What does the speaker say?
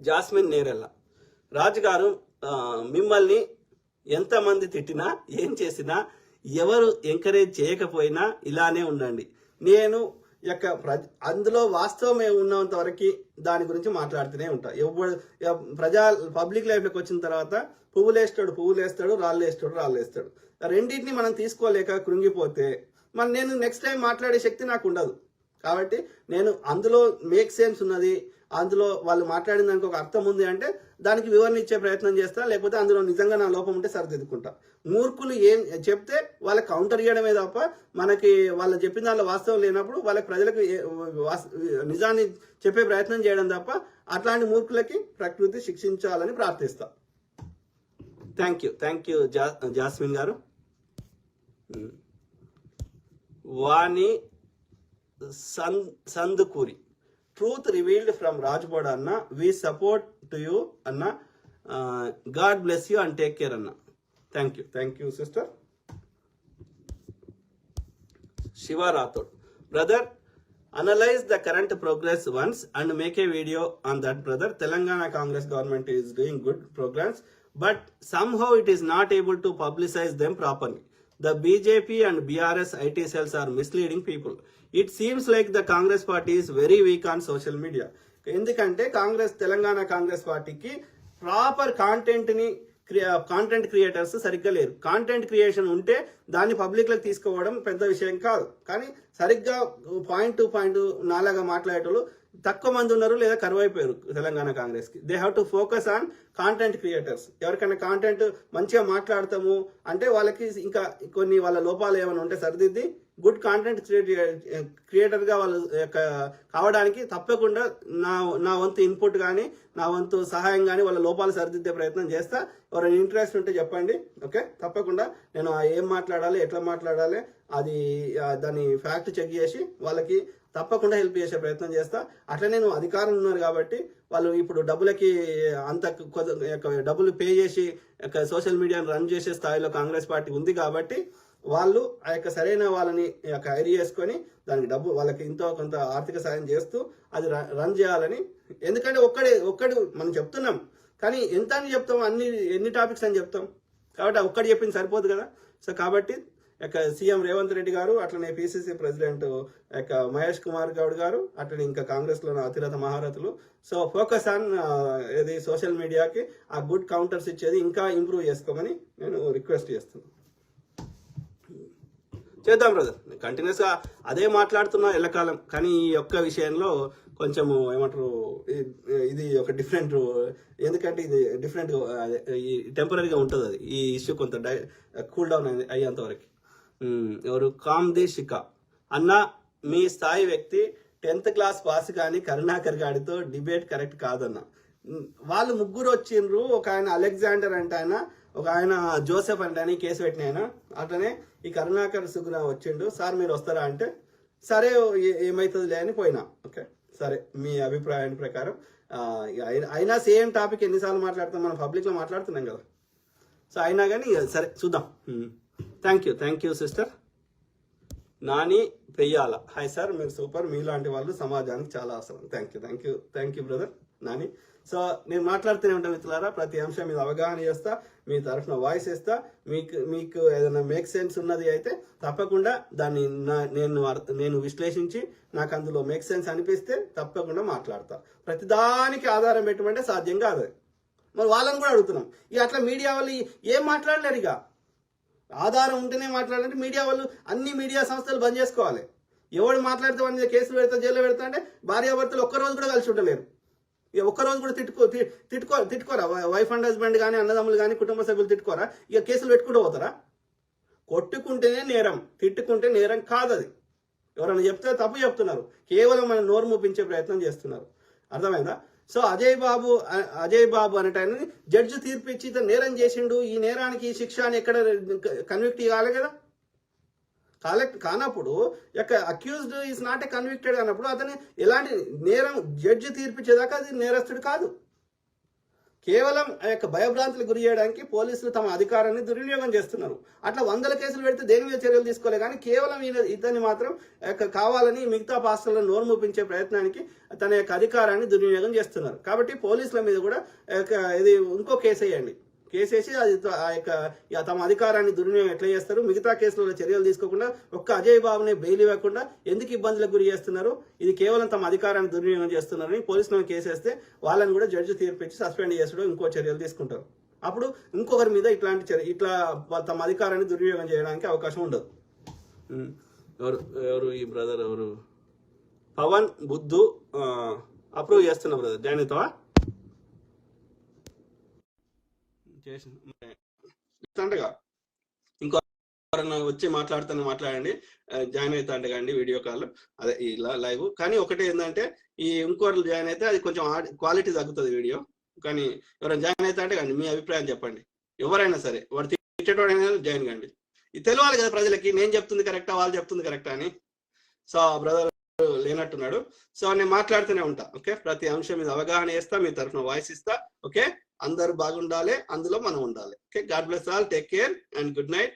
Jasmine Nerella రాజు గారు మిమ్మల్ని ఎంతమంది తిట్టినా ఏం చేసినా ఎవరు ఎంకరేజ్ చేయకపోయినా ఇలానే ఉండండి. నేను యొక్క ప్ర అందులో వాస్తవమే ఉన్నంత వరకు దాని గురించి మాట్లాడుతూనే ఉంటా. ఎవరు ప్రజా పబ్లిక్ లైఫ్లోకి వచ్చిన తర్వాత పువ్వులేస్తాడు పువ్వులేస్తాడు రాళ్ళు వేస్తాడు రాళ్ళు రెండింటిని మనం తీసుకోలేక కృంగిపోతే మన నేను నెక్స్ట్ టైం మాట్లాడే శక్తి నాకు ఉండదు. కాబట్టి నేను అందులో మేక్ సెన్స్ ఉన్నది అందులో వాళ్ళు మాట్లాడిన దానికి ఒక అర్థం ఉంది అంటే దానికి వివరణ ఇచ్చే ప్రయత్నం చేస్తా లేకపోతే అందులో నిజంగా నా లోపం ఉంటే సరిదిద్దుకుంటా. మూర్ఖులు ఏం చెప్తే వాళ్ళకి కౌంటర్ చేయడమే తప్ప మనకి వాళ్ళు చెప్పిన దానిలో వాస్తవం లేనప్పుడు వాళ్ళకి ప్రజలకు నిజాన్ని చెప్పే ప్రయత్నం చేయడం తప్ప అట్లాంటి మూర్ఖులకి ప్రకృతి శిక్షించాలని ప్రార్థిస్తా. థ్యాంక్ యూ థ్యాంక్ యూ జా జాస్మిన్ గారు. Vani Sandukuri. Truth revealed from Rajbod అన్న వి సపోర్ట్ టు యూ అన్న God bless you and take care అన్న. Thank you thank you sister Shiva Rathod brother analyse the current progress once and make a video on that brother Telangana Congress government is doing good programmes but somehow it is not able to publicise them properly The BJP and BRS IT cells are misleading people. It seems like the Congress party is very weak on social media. ఎందుకంటే కాంగ్రెస్ తెలంగాణ కాంగ్రెస్ పార్టీకి proper కాంటెంట్ని content creators సరిగ్గా లేరు content creation ఉంటే దాన్ని పబ్లిక్లోకి తీసుకోవడం పెద్ద విషయం కాదు కానీ సరిగ్గా పాయింట్ టు పాయింట్ నాలాగా మాట్లాడేటోళ్ళు తక్కువ మంది ఉన్నారు లేదా కరువైపోయారు తెలంగాణ కాంగ్రెస్కి they have to focus on content creators ఎవరికైనా కాంటెంట్ మంచిగా మాట్లాడతాము అంటే వాళ్ళకి ఇంకా కొన్ని వాళ్ళ లోపాలు ఏమైనా ఉంటే సరిదిద్ది గుడ్ కాంటెంట్ క్రియేట్ క్రియేటర్గా వాళ్ళు యొక్క కావడానికి తప్పకుండా నా నా వంతు ఇన్పుట్ కానీ నా వంతు సహాయం కానీ వాళ్ళ లోపాలు సరిదిద్దే ప్రయత్నం చేస్తా. ఎవరైనా ఇంట్రెస్ట్ ఉంటే చెప్పండి ఓకే? తప్పకుండా నేను ఏం మాట్లాడాలి ఎట్లా మాట్లాడాలి అది దాన్ని ఫ్యాక్ట్ చెక్ చేసి వాళ్ళకి తప్పకుండా హెల్ప్ చేసే ప్రయత్నం చేస్తా. అట్లా నేను అధికారం ఉన్నారు కాబట్టి వాళ్ళు ఇప్పుడు డబ్బులకి అంత కొద్ది- యొక్క డబ్బులు పే చేసి సోషల్ మీడియాను రన్ చేసే స్థాయిలో కాంగ్రెస్ పార్టీ ఉంది కాబట్టి వాళ్ళు ఆ యొక్క సరైన వాళ్ళని యొక్క ఐడి చేసుకొని దానికి డబ్బు వాళ్ళకి ఇంతో కొంత ఆర్థిక సాయం చేస్తూ అది ర- రన్ చేయాలని. ఎందుకంటే ఒక్కడే ఒక్కడు మనం చెప్తున్నాం. కానీ ఎంత అని చెప్తాం అన్ని ఎన్ని టాపిక్స్ అని చెప్తాం. కాబట్టి ఒక్కడు ఒక్కటి చెప్పింది సరిపోదు కదా. సో కాబట్టి యొక్క సీఎం రేవంత్ రెడ్డి గారు అట్లనే పిసిసి ప్రెసిడెంట్ యొక్క మహేష్ కుమార్ గౌడ్ గారు అట్లనే ఇంకా కాంగ్రెస్లో అతిరథ మహారథులు. సో ఫోకస్ ఆన్ ఇది సోషల్ మీడియాకి ఆ గుడ్ కౌంటర్స్ ఇచ్చేది ఇంకా ఇంప్రూవ్ చేసుకోమని నేను రిక్వెస్ట్ చేస్తున్నాను. చేద్దాం బ్రదర్ కంటిన్యూస్గా అదే మాట్లాడుతున్నా ఎల్లకాలం. కానీ ఈ యొక్క విషయంలో కొంచెము ఏమంటారు ఇది ఒక డిఫరెంట్ ఎందుకంటే ఇది డిఫరెంట్ ఈ టెంపరీగా ఉంటుంది అది. ఈ ఇష్యూ కొంత డై కూల్ డౌన్ అయ్యేంత వరకు. ఎవరు? కామ్ షికా అన్న మీ స్థాయి వ్యక్తి టెన్త్ క్లాస్ పాస్ కానీ కరుణాకర్ గాడితో డిబేట్ కరెక్ట్ కాదన్న. వాళ్ళు ముగ్గురు వచ్చిండ్రు. ఒక ఆయన అలెగ్జాండర్ అంటే ఆయన. ఒక ఆయన జోసెఫ్ అంటే అని కేసు పెట్టిన ఆయన. అట్లనే ఈ కరుణాకర్ సుగుణ వచ్చిండు. సార్ మీరు వస్తారా? అంటే సరే ఏమవుతుందిలే అని పోయినా. ఓకే? సరే మీ అభిప్రాయం ప్రకారం. ఇక అయినా- సేమ్ టాపిక్ ఎన్నిసార్లు మాట్లాడుతాం మనం పబ్లిక్లో మాట్లాడుతున్నాం కదా. సో అయినా కానీ ఇక సరే చూద్దాం. Thank you thank you sister. Nani Peyyala hi sir మీరు సూపర్. మీలాంటి వాళ్ళు సమాజానికి చాలా అవసరం. Thank you thank you thank you brother. Nani so నేను మాట్లాడుతూనే ఉంటాను మిత్రులారా. ప్రతి అంశం మీద అవగాహన చేస్తా మీ తరఫున వాయిస్ ఇస్తా మీకు మీకు ఏదైనా మేక్ సెన్స్ ఉన్నది అయితే తప్పకుండా దాన్ని నా- నేను నేను విశ్లేషించి నాకు అందులో మేక్ సెన్స్ అనిపిస్తే తప్పకుండా మాట్లాడతా. ప్రతిదానికి ఆధారం పెట్టమంటే సాధ్యం కాదు. మరి వాళ్ళని కూడా అడుగుతున్నాం. ఇక అట్లా మీడియా వాళ్ళు ఏం మాట్లాడలేరు ఇక. ఆధారం ఉంటేనే మాట్లాడాలంటే మీడియా వాళ్ళు అన్ని మీడియా సంస్థలు బంద్ చేసుకోవాలి. ఎవడు మాట్లాడితే వాళ్ళ మీద కేసులు పెడతా జైల్లో పెడతా అంటే భార్యాభర్తలు ఒక్క రోజు కూడా కలిసి ఉండలేరు. ఇక ఒక్కరోజు కూడా తిట్టుకో తిట్టుకో తిట్టుకోరా? వైఫ్ అండ్ హస్బెండ్ కానీ అన్నదమ్ములు కానీ కుటుంబ సభ్యులు తిట్టుకోరా? ఇక కేసులు పెట్టుకుంటూ పోతారా? కొట్టుకుంటేనే నేరం తిట్టుకుంటే నేరం కాదు అది ఎవరైనా చెప్తే తప్పు చెప్తున్నారు. కేవలం మన నోరు మూపించే ప్రయత్నం చేస్తున్నారు. అర్థమైందా? సో అజయ్ బాబు అజయ్ బాబు అనే ఆయనని జడ్జి తీర్పు ఇచ్చి ఇతను నేరం చేసిండు. ఈ నేరానికి ఈ శిక్ష అని ఎక్కడ కన్విక్ట్ ఇవ్వాలి కదా? కాలెక్ట్ కానప్పుడు యొక్క accused is not a convicted అన్నప్పుడు అతను ఎలాంటి నేరం జడ్జి తీర్పిచ్చేదాకా అది నేరస్తుడు కాదు. కేవలం ఆ యొక్క భయభ్రాంతులు గురి చేయడానికి పోలీసులు తమ అధికారాన్ని దుర్వినియోగం చేస్తున్నారు. అట్లా వందల కేసులు పెడితే దేని మీద చర్యలు తీసుకోలే కానీ కేవలం ఈయన ఇతన్ని మాత్రం యొక్క కావాలని మిగతా పాస్టర్లను నోరు మూపించే ప్రయత్నానికి తన యొక్క అధికారాన్ని దుర్వినియోగం చేస్తున్నారు. కాబట్టి పోలీసుల మీద కూడా ఇది ఇంకో కేసు వేయండి. కేసు వేసి అది ఆ యొక్క తమ అధికారాన్ని దుర్వినియోగం ఎట్లా చేస్తారు? మిగతా కేసులలో చర్యలు తీసుకోకుండా ఒక్క అజయ్ బాబుని బెయిల్ ఇవ్వకుండా ఎందుకు ఇబ్బందులకు గురి చేస్తున్నారు? ఇది కేవలం తమ అధికారాన్ని దుర్వినియోగం చేస్తున్నారని పోలీసుల మీద కేసు వేస్తే వాళ్ళని కూడా జడ్జి తీర్పిచ్చి సస్పెండ్ చేసుడు ఇంకో చర్యలు తీసుకుంటారు. అప్పుడు ఇంకొకరి మీద ఇట్లాంటి చర్య ఇట్లా తమ అధికారాన్ని దుర్వినియోగం చేయడానికి అవకాశం ఉండదు. ఎవరు ఎవరు ఈ బ్రదర్ ఎవరు? పవన్ బుద్ధు అప్రూవ్ చేస్తున్నా బ్రదర్. జాయిన్ అవుతావా చేసిండగా ఇంకో ఎవరైనా వచ్చి మాట్లాడుతున్న మాట్లాడండి. జాయిన్ అవుతా అంటే వీడియో కాల్. అదే ఇలా లైవ్. కానీ ఒకటి ఏంటంటే ఈ ఇంకోరు జాయిన్ అయితే అది కొంచెం క్వాలిటీ తగ్గుతుంది వీడియో. కానీ ఎవరైనా జాయిన్ అవుతా అంటే కానీ మీ అభిప్రాయం చెప్పండి. ఎవరైనా సరే వాడు తిట్టేటోడైనా జాయిన్ కండి. ఇది తెలియాలి కదా ప్రజలకి నేను చెప్తుంది కరెక్టా వాళ్ళు చెప్తుంది కరెక్టా అని. సో బ్రదర్ లేనట్టున్నాడు. సో నేను మాట్లాడుతూనే ఉంటా ఓకే? ప్రతి అంశం మీద అవగాహన చేస్తా మీ తరఫున వాయిస్ ఇస్తా ఓకే? అందరూ బాగుండాలి అందులో మనం ఉండాలి okay? God bless all take care and good night